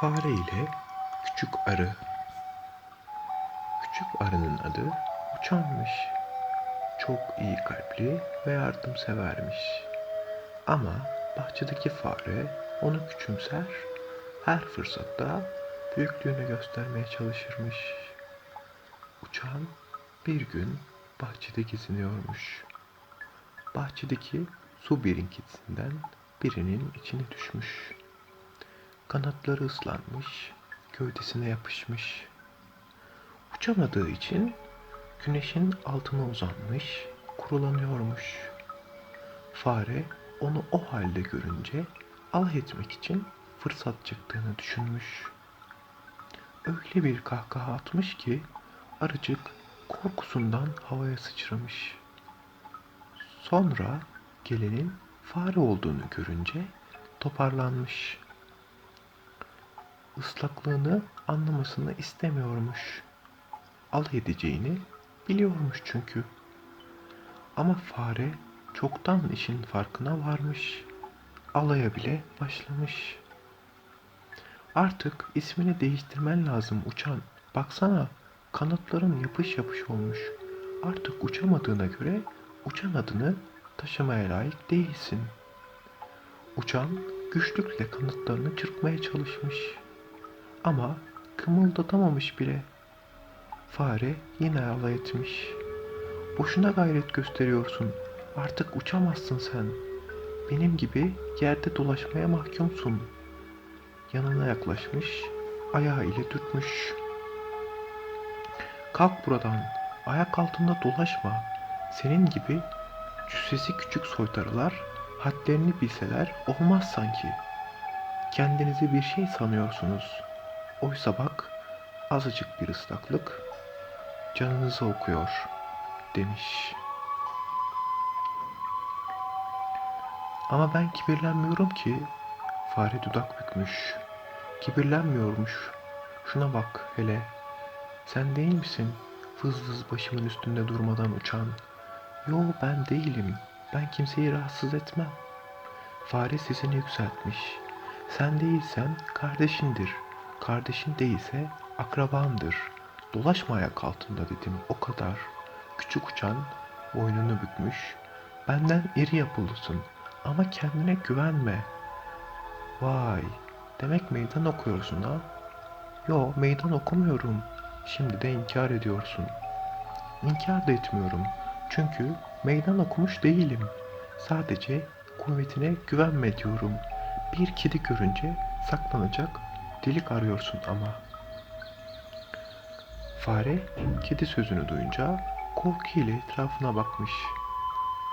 Fare ile küçük arı. Küçük arının adı Uçanmış. Çok iyi kalpli ve yardımsevermiş. Ama bahçedeki fare onu küçümser, her fırsatta büyüklüğünü göstermeye çalışırmış. Uçan bir gün bahçede geziniyormuş. Bahçedeki su birinkisinden birinin içine düşmüş. Kanatları ıslanmış, gövdesine yapışmış. Uçamadığı için güneşin altına uzanmış, kurulanıyormuş. Fare onu o halde görünce alay etmek için fırsat çıktığını düşünmüş. Öyle bir kahkaha atmış ki arıcık korkusundan havaya sıçramış. Sonra gelenin fare olduğunu görünce toparlanmış. Islaklığını anlamasını istemiyormuş. Alay edeceğini biliyormuş çünkü. Ama fare çoktan işin farkına varmış. Alaya bile başlamış. Artık ismini değiştirmen lazım uçan. Baksana kanatların yapış yapış olmuş. Artık uçamadığına göre uçan adını taşımaya layık değilsin. Uçan güçlükle kanatlarını çırpmaya çalışmış. Ama kımıldatamamış bile. Fare yine alay etmiş. Boşuna gayret gösteriyorsun. Artık uçamazsın sen. Benim gibi yerde dolaşmaya mahkumsun. Yanına yaklaşmış, ayağı ile dürtmüş. Kalk buradan, ayak altında dolaşma. Senin gibi cüssesi küçük soytarılar hadlerini bilseler olmaz sanki. Kendinizi bir şey sanıyorsunuz. Oysa bak, azıcık bir ıslaklık canınızı okuyor demiş. Ama ben kibirlenmiyorum ki. Fare dudak bükmüş. Kibirlenmiyormuş. Şuna bak hele. Sen değil misin? Vız vız başımın üstünde durmadan uçan. Yo ben değilim. Ben kimseyi rahatsız etmem. Fare sesini yükseltmiş. Sen değilsen kardeşindir. Kardeşin değilse akrabandır. Dolaşma ayak altında dedim o kadar. Küçük uçan boynunu bükmüş. Benden iri yapılısın ama kendine güvenme. Vay demek meydan okuyorsun ha? Yo meydan okumuyorum. Şimdi de inkar ediyorsun. İnkar da etmiyorum. Çünkü meydan okumuş değilim. Sadece kuvvetine güvenme diyorum. Bir kedi görünce saklanacak delik arıyorsun ama. Fare kedi sözünü duyunca korkuyla etrafına bakmış.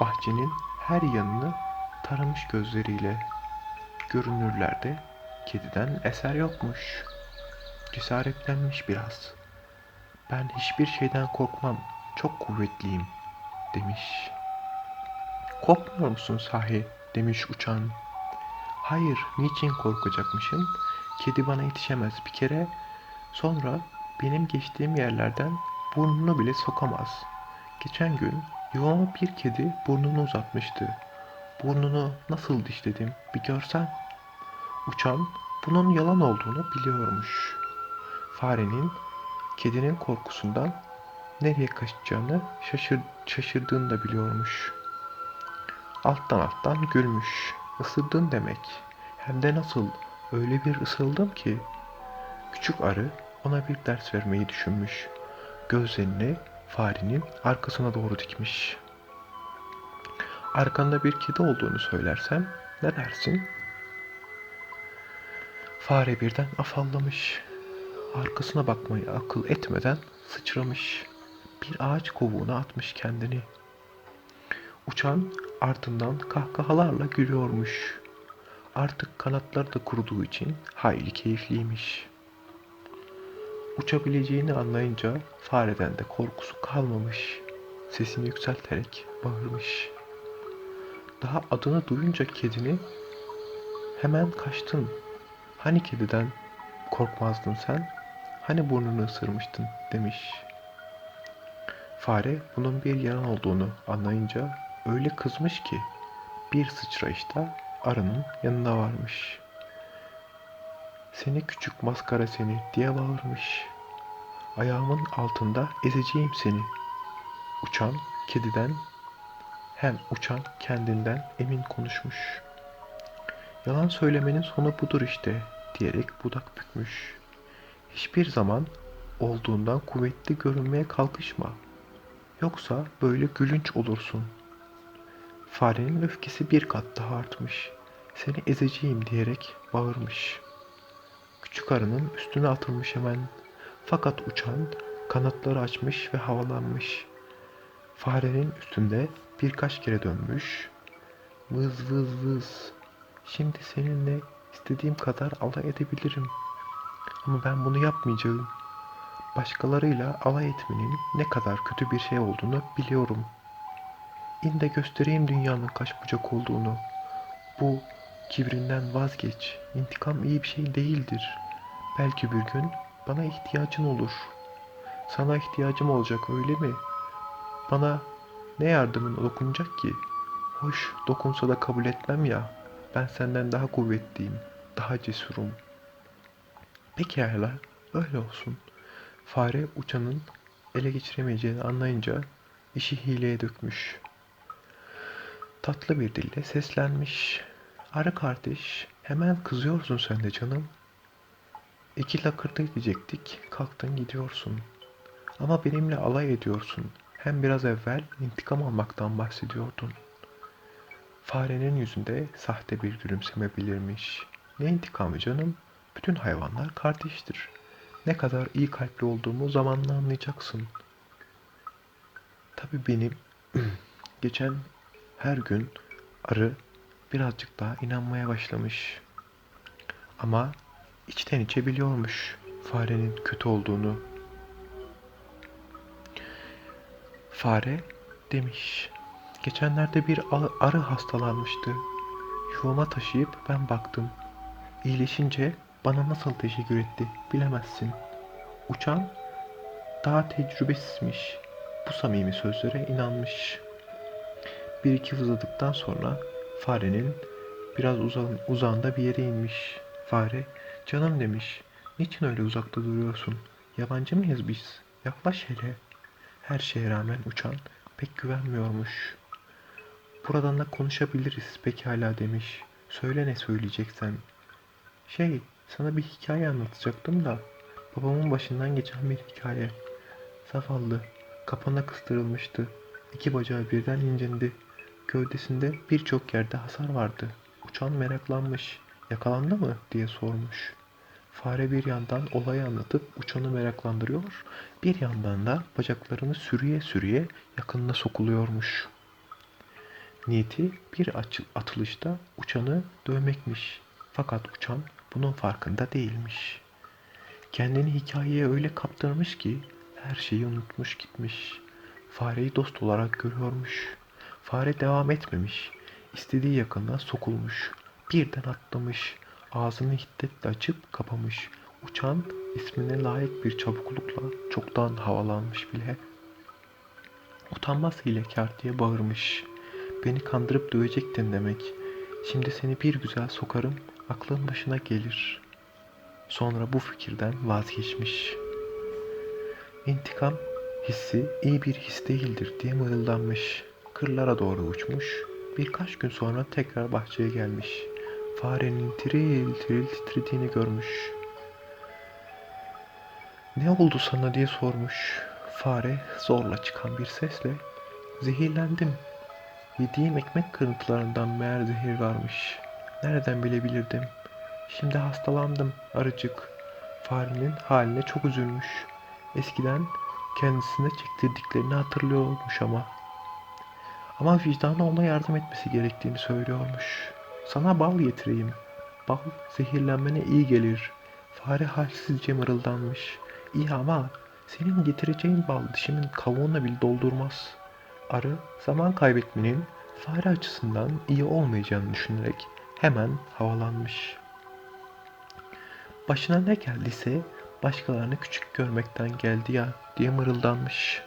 Bahçenin her yanını taramış gözleriyle. Görünürlerde kediden eser yokmuş. Cesaretlenmiş biraz. Ben hiçbir şeyden korkmam, çok kuvvetliyim demiş. Korkmuyor musun sahi demiş uçan. Hayır, niçin korkacakmışım? Kedi bana yetişemez bir kere. Sonra benim geçtiğim yerlerden burnunu bile sokamaz. Geçen gün yuvama bir kedi burnunu uzatmıştı. Burnunu nasıl dişledim bir görsen. Uçan bunun yalan olduğunu biliyormuş. Farenin kedinin korkusundan nereye kaçacağını şaşır, şaşırdığını da biliyormuş. Alttan alttan gülmüş. Isırdın demek. Hem de nasıl öyle bir ısırıldım ki. Küçük arı ona bir ders vermeyi düşünmüş. Gözlerini farenin arkasına doğru dikmiş. Arkanda bir kedi olduğunu söylersem ne dersin? Fare birden afallamış. Arkasına bakmayı akıl etmeden sıçramış. Bir ağaç kovuğuna atmış kendini. Uçan ardından kahkahalarla gülüyormuş. Artık kanatları da kuruduğu için hayli keyifliymiş. Uçabileceğini anlayınca fareden de korkusu kalmamış. Sesini yükselterek bağırmış. Daha adını duyunca kedini hemen kaçtın. Hani kediden korkmazdın sen? Hani burnunu ısırmıştın demiş. Fare bunun bir yalan olduğunu anlayınca öyle kızmış ki bir sıçrayışta arının yanına varmış. Seni küçük maskara seni diye bağırmış. Ayağımın altında ezeceğim seni. Uçan kediden hem uçan kendinden emin konuşmuş. Yalan söylemenin sonu budur işte diyerek budak bükmüş. Hiçbir zaman olduğundan kuvvetli görünmeye kalkışma. Yoksa böyle gülünç olursun. Farenin öfkesi bir kat daha artmış. Seni ezeceğim diyerek bağırmış. Küçük arının üstüne atılmış hemen. Fakat uçan kanatları açmış ve havalanmış. Farenin üstünde birkaç kere dönmüş. Vız vız vız. Şimdi seninle istediğim kadar alay edebilirim. Ama ben bunu yapmayacağım. Başkalarıyla alay etmenin ne kadar kötü bir şey olduğunu biliyorum. İn de göstereyim dünyanın kaç bucak olduğunu. Bu kibrinden vazgeç. İntikam iyi bir şey değildir. Belki bir gün bana ihtiyacın olur. Sana ihtiyacım olacak öyle mi? Bana ne yardımın dokunacak ki? Hoş dokunsa da kabul etmem ya. Ben senden daha kuvvetliyim, daha cesurum. Pekala, öyle olsun. Fare uçanın ele geçiremeyeceğini anlayınca işi hileye dökmüş. Tatlı bir dille seslenmiş. Arı kardeş, hemen kızıyorsun sen de canım. İki lakırdı diyecektik, kalktın gidiyorsun. Ama benimle alay ediyorsun. Hem biraz evvel intikam almaktan bahsediyordun. Farenin yüzünde sahte bir gülümseme belirmiş. Ne intikamı canım? Bütün hayvanlar kardeştir. Ne kadar iyi kalpli olduğumu zamanla anlayacaksın. Tabii benim geçen her gün arı birazcık daha inanmaya başlamış. Ama içten içe biliyormuş farenin kötü olduğunu. Fare demiş. Geçenlerde bir arı hastalanmıştı. Yuvama taşıyıp ben baktım. İyileşince bana nasıl teşekkür etti bilemezsin. Uçan daha tecrübesizmiş. Bu samimi sözlere inanmış. Bir iki vızladıktan sonra farenin biraz uzan, uzağında bir yere inmiş. Fare, canım demiş. Niçin öyle uzakta duruyorsun? Yabancı mıyız biz? Yaklaş hele. Her şeye rağmen uçan pek güvenmiyormuş. Buradan da konuşabiliriz pekala demiş. Söyle ne söyleyeceksen. Şey, sana bir hikaye anlatacaktım da. Babamın başından geçen bir hikaye. Zavallı, kapana kıstırılmıştı. İki bacağı birden incindi. Gövdesinde birçok yerde hasar vardı. Uçan meraklanmış. Yakalandı mı diye sormuş. Fare bir yandan olayı anlatıp uçanı meraklandırıyor, bir yandan da bacaklarını sürüye sürüye yakınına sokuluyormuş. Niyeti bir atılışta uçanı dövmekmiş. Fakat uçan bunun farkında değilmiş. Kendini hikayeye öyle kaptırmış ki her şeyi unutmuş gitmiş. Fareyi dost olarak görüyormuş. Fare devam etmemiş. İstediği yakından sokulmuş. Birden atlamış. Ağzını hiddetle açıp kapamış. Uçan ismine layık bir çabuklukla çoktan havalanmış bile. Utanmaz hilekar diye bağırmış. Beni kandırıp dövecektin demek. Şimdi seni bir güzel sokarım, aklın başına gelir. Sonra bu fikirden vazgeçmiş. İntikam hissi iyi bir his değildir diye mırıldanmış. Kırlara doğru uçmuş. Birkaç gün sonra tekrar bahçeye gelmiş. Farenin tiril tiril titrediğini görmüş. Ne oldu sana diye sormuş. Fare zorla çıkan bir sesle zehirlendim. Yediğim ekmek kırıntılarından meğer zehir varmış. Nereden bilebilirdim? Şimdi hastalandım arıcık. Farenin haline çok üzülmüş. Eskiden kendisine çektirdiklerini hatırlıyormuş ama. Ama vicdanı ona yardım etmesi gerektiğini söylüyormuş. Sana bal getireyim. Bal zehirlenmene iyi gelir. Fare halsizce mırıldanmış. İyi ama senin getireceğin bal dişimin kavuğuna bile doldurmaz. Arı zaman kaybetmenin fare açısından iyi olmayacağını düşünerek hemen havalanmış. Başına ne geldiyse başkalarını küçük görmekten geldi ya diye mırıldanmış.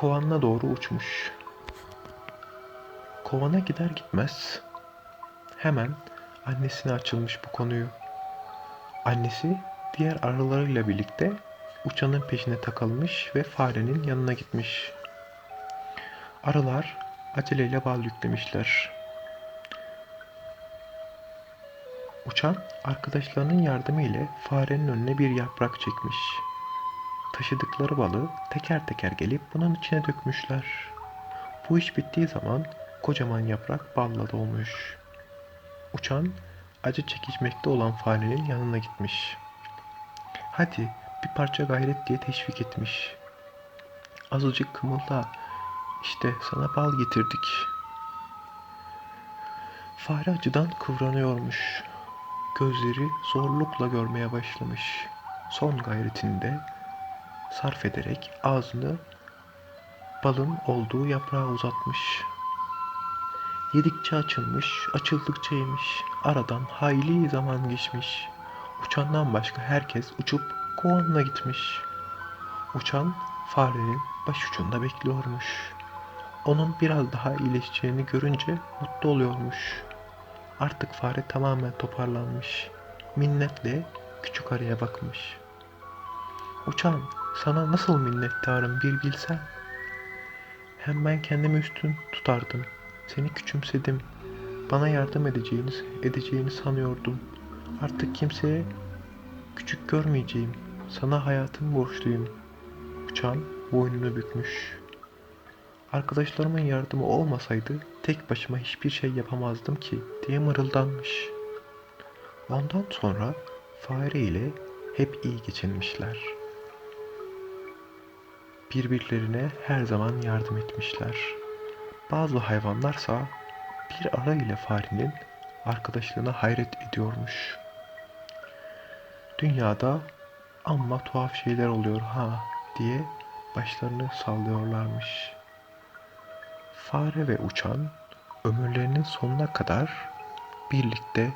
Kovanına doğru uçmuş. Kovana gider gitmez hemen annesine açılmış bu konuyu. Annesi diğer arılarıyla birlikte uçanın peşine takılmış ve farenin yanına gitmiş. Arılar aceleyle bal yüklemişler. Uçan arkadaşlarının yardımı ile farenin önüne bir yaprak çekmiş. Taşıdıkları balı teker teker gelip bunun içine dökmüşler. Bu iş bittiği zaman kocaman yaprak balla dolmuş. Uçan acı çekişmekte olan farenin yanına gitmiş. Hadi bir parça gayret diye teşvik etmiş. Azıcık kımılda işte sana bal getirdik. Fare acıdan kıvranıyormuş. Gözleri zorlukla görmeye başlamış. Son gayretinde sarf ederek ağzını balın olduğu yaprağa uzatmış. Yedikçe açılmış, açıldıkça yemiş. Aradan hayli zaman geçmiş. Uçandan başka herkes uçup kovanına gitmiş. Uçan farenin başucunda bekliyormuş. Onun biraz daha iyileşeceğini görünce mutlu oluyormuş. Artık fare tamamen toparlanmış. Minnetle küçük arıya bakmış. Uçan, sana nasıl minnettarım bir bilsen. Hem ben kendimi üstün tutardım. Seni küçümsedim. Bana yardım edeceğini, edeceğini sanıyordum. Artık kimseye küçük görmeyeceğim. Sana hayatımı borçluyum. Uçan boynunu bükmüş. Arkadaşlarımın yardımı olmasaydı tek başıma hiçbir şey yapamazdım ki diye mırıldanmış. Ondan sonra fare ile hep iyi geçinmişler. Birbirlerine her zaman yardım etmişler. Bazı hayvanlarsa bir ara ile farenin arkadaşlığına hayret ediyormuş. Dünyada amma tuhaf şeyler oluyor ha diye başlarını sallıyorlarmış. Fare ve uçan ömürlerinin sonuna kadar birlikte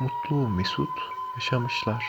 mutlu mesut yaşamışlar.